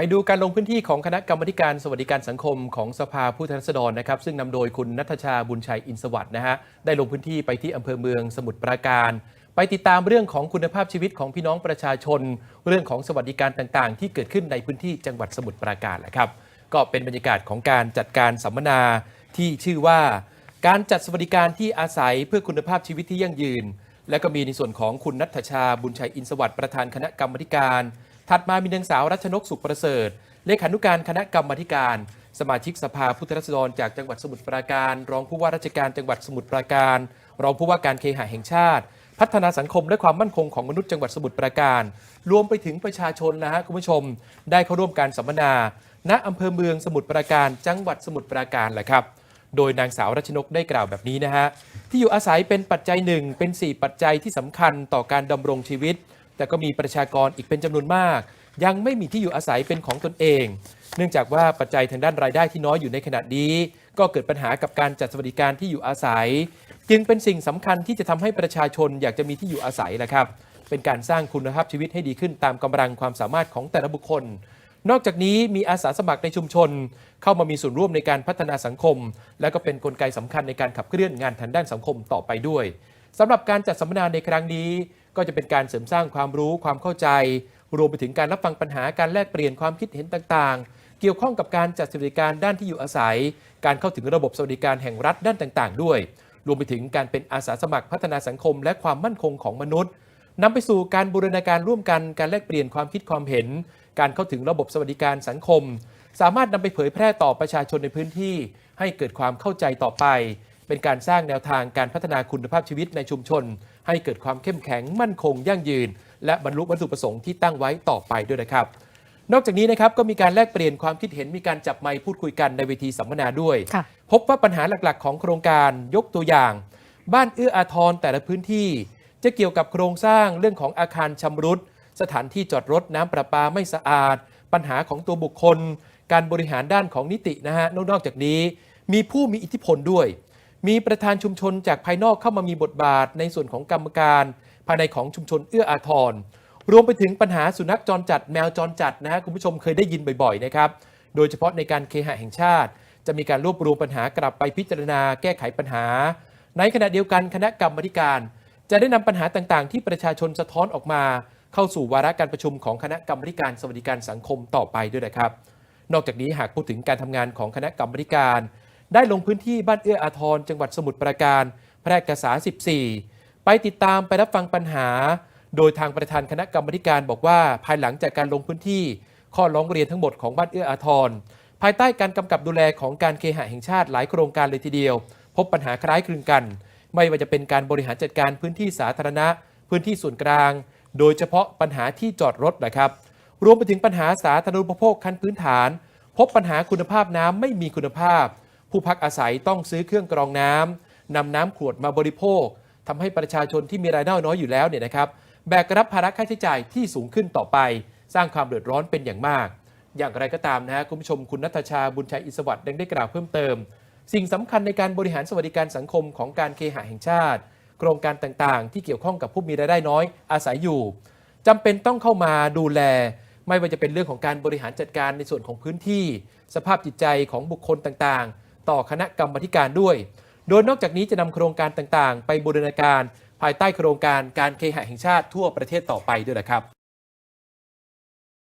ไปดูการลงพื้นที่ของคณะกรรมการสวัสดิการสังคมของสภาผู้แทนราษฎรนะครับซึ่งนำโดยคุณนัทชาบุญชัยอินสวัสด์นะฮะได้ลงพื้นที่ไปที่อำเภอเมืองสมุทรปราการ ไปติดตามเรื่องของคุณภาพชีวิตของพี่น้องประชาชน เรื่องของสวัสดิการต่างๆ ที่เกิดขึ้นในพื้นที่จังหวัดสมุทรปราการแหละครับก็เป็นบรรยากาศของการจัดการสัมมนาที่ชื่อว่า การจัดสวัสดิการที่อาศัยเพื่อคุณภาพชีวิตที่ยั่งยืน และก็มีในส่วนของคุณนัทชาบุญชัยอินสวัสด์ประธานคณะกรรมการ ถัดมามีนางสาวรัชนกสุขประเสริฐ เลขานุการคณะกรรมธิการ สมาชิกสภาผู้แทนราษฎรจากจังหวัดสมุทรปราการ รองผู้ว่าราชการจังหวัดสมุทรปราการ รองผู้ว่าการเคหะแห่งชาติ พัฒนาสังคมและความมั่นคงของมนุษย์จังหวัดสมุทรปราการ รวมไปถึงประชาชนนะฮะคุณผู้ชม ได้เข้าร่วมการสัมมนาณอำเภอเมืองสมุทรปราการ จังหวัดสมุทรปราการแหละครับ โดยนางสาวรัชนกได้กล่าวแบบนี้นะฮะที่อยู่อาศัยเป็นปัจจัยหนึ่งเป็น 4 ปัจจัยที่สำคัญต่อการดำรงชีวิต แต่ก็มีประชากรอีกเป็นจำนวนมาก ยังไม่มีที่อยู่อาศัยเป็นของตนเอง เนื่องจากว่าปัจจัยทางด้านรายได้ที่น้อยอยู่ในขณะนี้ ก็เกิดปัญหากับการจัดสวัสดิการที่อยู่อาศัย จึงเป็นสิ่งสำคัญที่จะทำให้ประชาชนอยากจะมีที่อยู่อาศัยแหละครับ เป็นการสร้างคุณภาพชีวิตให้ดีขึ้นตามกำลังความสามารถของแต่ละบุคคลนอกจากนี้มีอาสาสมัครในชุมชน เข้ามามีส่วนร่วมในการพัฒนาสังคม และก็เป็นกลไกสำคัญในการขับเคลื่อนงานทางด้านสังคมต่อไปด้วยสำหรับการจัดสัมมนาในครั้งนี้ ก็จะเป็นการเสริมสร้างความรู้ความเข้าใจ รวมไปถึงการรับฟังปัญหาการแลกเปลี่ยนความคิดเห็นต่างๆ เกี่ยวข้องกับการจัดสวัสดิการด้านที่อยู่อาศัย การเข้าถึงระบบสวัสดิการแห่งรัฐด้านต่าง ๆ ด้วย รวมไปถึงการเป็นอาสาสมัครพัฒนาสังคม และความมั่นคงของมนุษย์นำไปสู่การบูรณาการร่วมกันการแลกเปลี่ยนความคิดความเห็น การเข้าถึงระบบสวัสดิการสังคม สามารถนำไปเผยแพร่ต่อประชาชนในพื้นที่ ให้เกิดความเข้าใจต่อไป เป็นการสร้างแนวทางการพัฒนาคุณภาพชีวิตในชุมชน ให้เกิดความเข้มแข็งมั่นคงยั่งยืน และบรรลุวัตถุประสงค์ที่ตั้งไว้ต่อไปด้วยนะครับ นอกจากนี้นะครับก็มีการแลกเปลี่ยนความคิดเห็นมีการจับไมค์พูดคุยกันในเวทีสัมมนาด้วยค่ะพบว่าปัญหาหลักๆ ของโครงการยกตัวอย่าง บ้านเอื้ออาทรแต่ละพื้นที่ จะเกี่ยวกับโครงสร้างเรื่องของอาคารชำรุดสถานที่จอดรถน้ำประปาไม่สะอาด ปัญหาของตัวบุคคล การบริหารด้านของนิตินะฮะนอกจากนี้ มีผู้มีอิทธิพลด้วย มีประธานชุมชนจากภายนอกเข้ามามีบทบาทในส่วนของกรรมการ ภายในของชุมชนเอื้ออาทร รวมไปถึงปัญหาสุนัขจรจัดแมวจรจัดนะฮะคุณผู้ชมเคยได้ยินบ่อยๆนะครับโดยเฉพาะในการเคหะแห่งชาติ จะมีการรวบรวมปัญหากลับไปพิจารณาแก้ไขปัญหา ในขณะเดียวกันคณะกรรมการ จะได้นำปัญหาต่างๆ ที่ประชาชนสะท้อนออกมา เข้าสู่วาระการประชุมของคณะกรรมการสวัสดิการสังคมต่อไปด้วยนะครับ นอกจากนี้หากพูดถึงการทำงานของคณะกรรมการ ได้ลงพื้นที่บ้านเอื้ออาทร จังหวัดสมุทรปราการ แพร่กษา 14 ไปติดตามไปรับฟังปัญหา โดยทางประธานคณะกรรมการบอกว่า ภายหลังจากการลงพื้นที่ ข้อร้องเรียนทั้งหมดของบ้านเอื้ออาทร ภายใต้การกำกับดูแลของการเคหะแห่งชาติหลายโครงการเลยทีเดียว พบปัญหาคล้ายคลึงกัน ไม่ว่าจะเป็นการบริหารจัดการพื้นที่สาธารณะ พื้นที่ส่วนกลาง โดยเฉพาะปัญหาที่จอดรถนะครับรวมไปถึงปัญหาสาธารณูปโภคขั้นพื้นฐาน พบปัญหาคุณภาพน้ำไม่มีคุณภาพ ผู้พักอาศัยต้องซื้อเครื่องกรองน้ำนำน้ำขวดมาบริโภคทำให้ประชาชนที่มีรายได้น้อยอยู่แล้วเนี่ยนะครับแบกรับภาระค่าใช้จ่ายที่สูงขึ้นต่อไป สร้างความเดือดร้อนเป็นอย่างมาก อย่างไรก็ตามนะฮะคุณผู้ชมคุณนัทชาบุญชัยอิสวัสดิ์ยังได้กล่าวเพิ่มเติม สิ่งสำคัญในการบริหารสวัสดิการสังคมของการเคหะแห่งชาติ โครงการต่างๆ ที่เกี่ยวข้องกับผู้มีรายได้น้อยอาศัยอยู่จำเป็นต้องเข้ามาดูแล ไม่ว่าจะเป็นเรื่องของการบริหารจัดการในส่วนของพื้นที่ สภาพจิตใจของบุคคลต่างๆ ต่อคณะกรรมการด้วย โดยนอกจากนี้จะนำโครงการต่างๆ ไปบูรณาการ ภายใต้โครงการการเคหะแห่งชาติทั่วประเทศต่อไปด้วยนะครับ